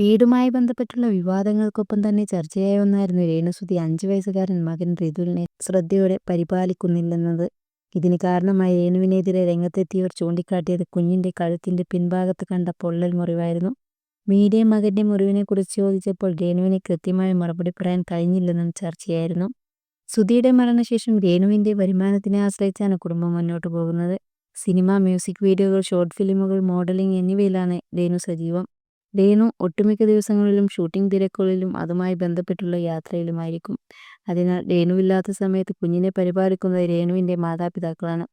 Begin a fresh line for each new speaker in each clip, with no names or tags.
വീടുമായി ബന്ധപ്പെട്ടുള്ള വിവാദങ്ങൾക്കൊപ്പം തന്നെ ചർച്ചയായ ഒന്നായിരുന്നു രേണുസുതി അഞ്ചു വയസ്സുകാരൻ മകൻ റിതുലിനെ ശ്രദ്ധയോടെ പരിപാലിക്കുന്നില്ലെന്നത്. ഇതിന് കാരണമായി രേണുവിനെതിരെ രംഗത്തെത്തിയവർ ചൂണ്ടിക്കാട്ടിയത് കുഞ്ഞിന്റെ കഴുത്തിന്റെ പിൻഭാഗത്ത് കണ്ട പൊള്ളൽ മുറിവായിരുന്നു. മീഡിയ മകന്റെ മുറിവിനെക്കുറിച്ച് ചോദിച്ചപ്പോൾ രേണുവിനെ കൃത്യമായ മറുപടി പറയാൻ കഴിഞ്ഞില്ലെന്നും ചർച്ചയായിരുന്നു. സുധിയുടെ മരണശേഷം രേണുവിന്റെ വരുമാനത്തിനെ ആശ്രയിച്ചാണ് കുടുംബം മുന്നോട്ട് പോകുന്നത്. സിനിമ മ്യൂസിക് വീഡിയോകൾ ഷോർട്ട് ഫിലിമുകൾ മോഡലിംഗ് എന്നിവയിലാണ് രേണു സജീവം. രേണു ഒട്ടുമിക്ക ദിവസങ്ങളിലും ഷൂട്ടിംഗ് തിരക്കുകളിലും അതുമായി ബന്ധപ്പെട്ടുള്ള യാത്രയിലുമായിരിക്കും. അതിനാൽ രേണുവില്ലാത്ത സമയത്ത് കുഞ്ഞിനെ പരിപാലിക്കുന്നത് രേണുവിന്റെ മാതാപിതാക്കളാണ്.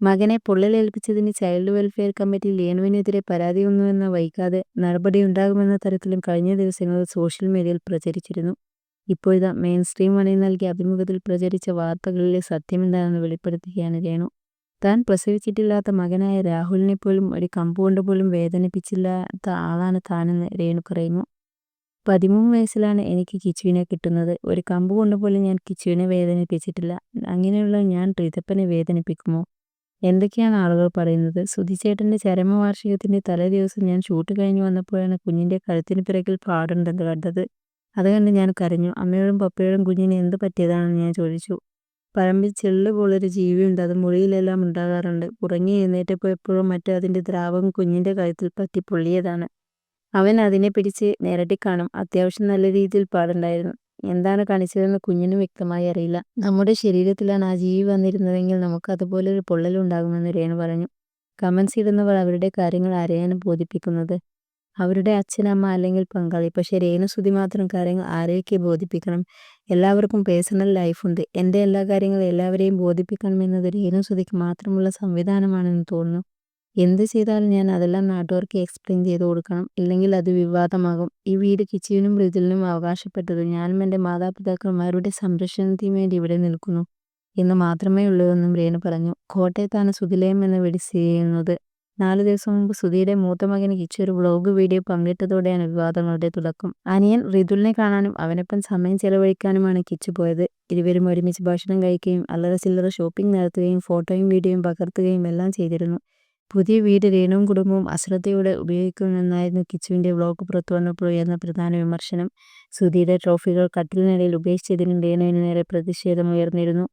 മകനെ പൊള്ളലേൽപ്പിച്ചതിന് ചൈൽഡ് വെൽഫെയർ കമ്മിറ്റി രേണുവിനെതിരെ പരാതിയൊന്നുമെന്ന വൈകാതെ നടപടിയുണ്ടാകുമെന്ന തരത്തിലും കഴിഞ്ഞ ദിവസങ്ങളിൽ സോഷ്യൽ മീഡിയയിൽ പ്രചരിച്ചിരുന്നു. ഇപ്പോഴിതാ മെയിൻ സ്ട്രീം മണി നൽകിയ അഭിമുഖത്തിൽ പ്രചരിച്ച വാർത്തകളിലെ സത്യമെന്താണെന്ന് വെളിപ്പെടുത്തുകയാണ് രേണു. താൻ പ്രസവിച്ചിട്ടില്ലാത്ത മകനായ രാഹുലിനെ പോലും ഒരു കമ്പുകൊണ്ട് പോലും വേദനിപ്പിച്ചില്ലാത്ത ആളാണ് താനെന്ന് രേണു പറയുന്നു. പതിമൂന്ന് വയസ്സിലാണ് എനിക്ക് കിച്ചുവിനെ കിട്ടുന്നത്. ഒരു കമ്പ് കൊണ്ട് പോലും ഞാൻ കിച്ചുവിനെ വേദനിപ്പിച്ചിട്ടില്ല. അങ്ങനെയുള്ള ഞാൻ പ്രീതപ്പനെ വേദനിപ്പിക്കുമോ? എന്തൊക്കെയാണ് ആളുകൾ പറയുന്നത്? സുധിച്ചേട്ടന്റെ ചരമവാർഷികത്തിന്റെ തലേ ദിവസം ഞാൻ ഷൂട്ട് കഴിഞ്ഞ് വന്നപ്പോഴാണ് കുഞ്ഞിന്റെ കഴുത്തിന് പിറകിൽ പാടുണ്ടെന്ന് കണ്ടത്. അത് കണ്ട് ഞാൻ കരഞ്ഞു. അമ്മയോടും പപ്പയോടും കുഞ്ഞിന് എന്ത് പറ്റിയതാണെന്ന് ഞാൻ ചോദിച്ചു. പറമ്പിൽ ചെള്ള് പോലൊരു ജീവിയുണ്ട്. അത് മുറിയിലെല്ലാം ഉണ്ടാകാറുണ്ട്. ഉറങ്ങി എഴുന്നേറ്റപ്പോൾ എപ്പോഴും മറ്റോ അതിന്റെ ദ്രാവകം കുഞ്ഞിന്റെ കഴുത്തിൽ പറ്റി പൊള്ളിയതാണ്. അവൻ അതിനെ പിടിച്ച് കാണും. അത്യാവശ്യം നല്ല രീതിയിൽ പാടുണ്ടായിരുന്നു. എന്താണ് കാണിച്ചതെന്ന് കുഞ്ഞിനും വ്യക്തമായി അറിയില്ല. നമ്മുടെ ശരീരത്തിലാണ് ആ ജീവി വന്നിരുന്നതെങ്കിൽ നമുക്ക് അതുപോലൊരു പൊള്ളലുണ്ടാകുമെന്ന് രേണു പറഞ്ഞു. കമൻസ് ഇടുന്നവർ അവരുടെ കാര്യങ്ങൾ ആരെയാണ് ബോധിപ്പിക്കുന്നത്? അവരുടെ അച്ഛനമ്മ അല്ലെങ്കിൽ പങ്കാളി. പക്ഷെ രേണുസുതി മാത്രം കാര്യങ്ങൾ ആരെയൊക്കെ ബോധിപ്പിക്കണം? എല്ലാവർക്കും പേഴ്സണൽ ലൈഫുണ്ട് എന്റെ എല്ലാ കാര്യങ്ങളും എല്ലാവരെയും ബോധിപ്പിക്കണമെന്നത് രേണുസുതിക്ക് മാത്രമുള്ള സംവിധാനമാണെന്ന് തോന്നുന്നു. എന്ത് ചെയ്താലും ഞാൻ അതെല്ലാം നാട്ടുകാർക്ക് എക്സ്പ്ലെയിൻ ചെയ്ത് കൊടുക്കണം. ഇല്ലെങ്കിൽ അത് വിവാദമാകും. ഈ വീട് കിച്ചുവിനും മൃദുലിനും അവകാശപ്പെട്ടത് ഞാനും എന്റെ മാതാപിതാക്കന്മാരുടെ സംരക്ഷണത്തിന് വേണ്ടി ഇവിടെ നിൽക്കുന്നു. എന്ന് മാത്രമേ ഉള്ളൂ എന്നും രേണു പറഞ്ഞു. കോട്ടയത്താണ് സുതിലയം എന്ന വീട് നാല് ദിവസം മുമ്പ് സുധിയുടെ മൂത്ത മകന് കിച്ചു ഒരു വ്ളോഗ് വീഡിയോ പങ്കിട്ടതോടെയാണ് വിവാദങ്ങളുടെ തുടക്കം. അനിയൻ റിതുലിനെ കാണാനും അവനൊപ്പം സമയം ചെലവഴിക്കാനുമാണ് കിച്ചു പോയത്. ഇരുവരും ഒരുമിച്ച് ഭക്ഷണം കഴിക്കുകയും അല്ലറ ചില്ലറ ഷോപ്പിംഗ് നടത്തുകയും ഫോട്ടോയും വീഡിയോയും പകർത്തുകയും എല്ലാം ചെയ്തിരുന്നു. പുതിയ വീട് രേണുവും കുടുംബവും അശ്രദ്ധയോടെ ഉപയോഗിക്കുമെന്നായിരുന്നു കിച്ചുവിന്റെ വ്ളോഗ് പുറത്തു വന്നപ്പോൾ ഉയർന്ന പ്രധാന വിമർശനം. സുധിയുടെ ട്രോഫികൾ കട്ടിലിനിടയിൽ ഉപേക്ഷിച്ചതിനും രേണുവിന് നേരെ പ്രതിഷേധം ഉയർന്നിരുന്നു.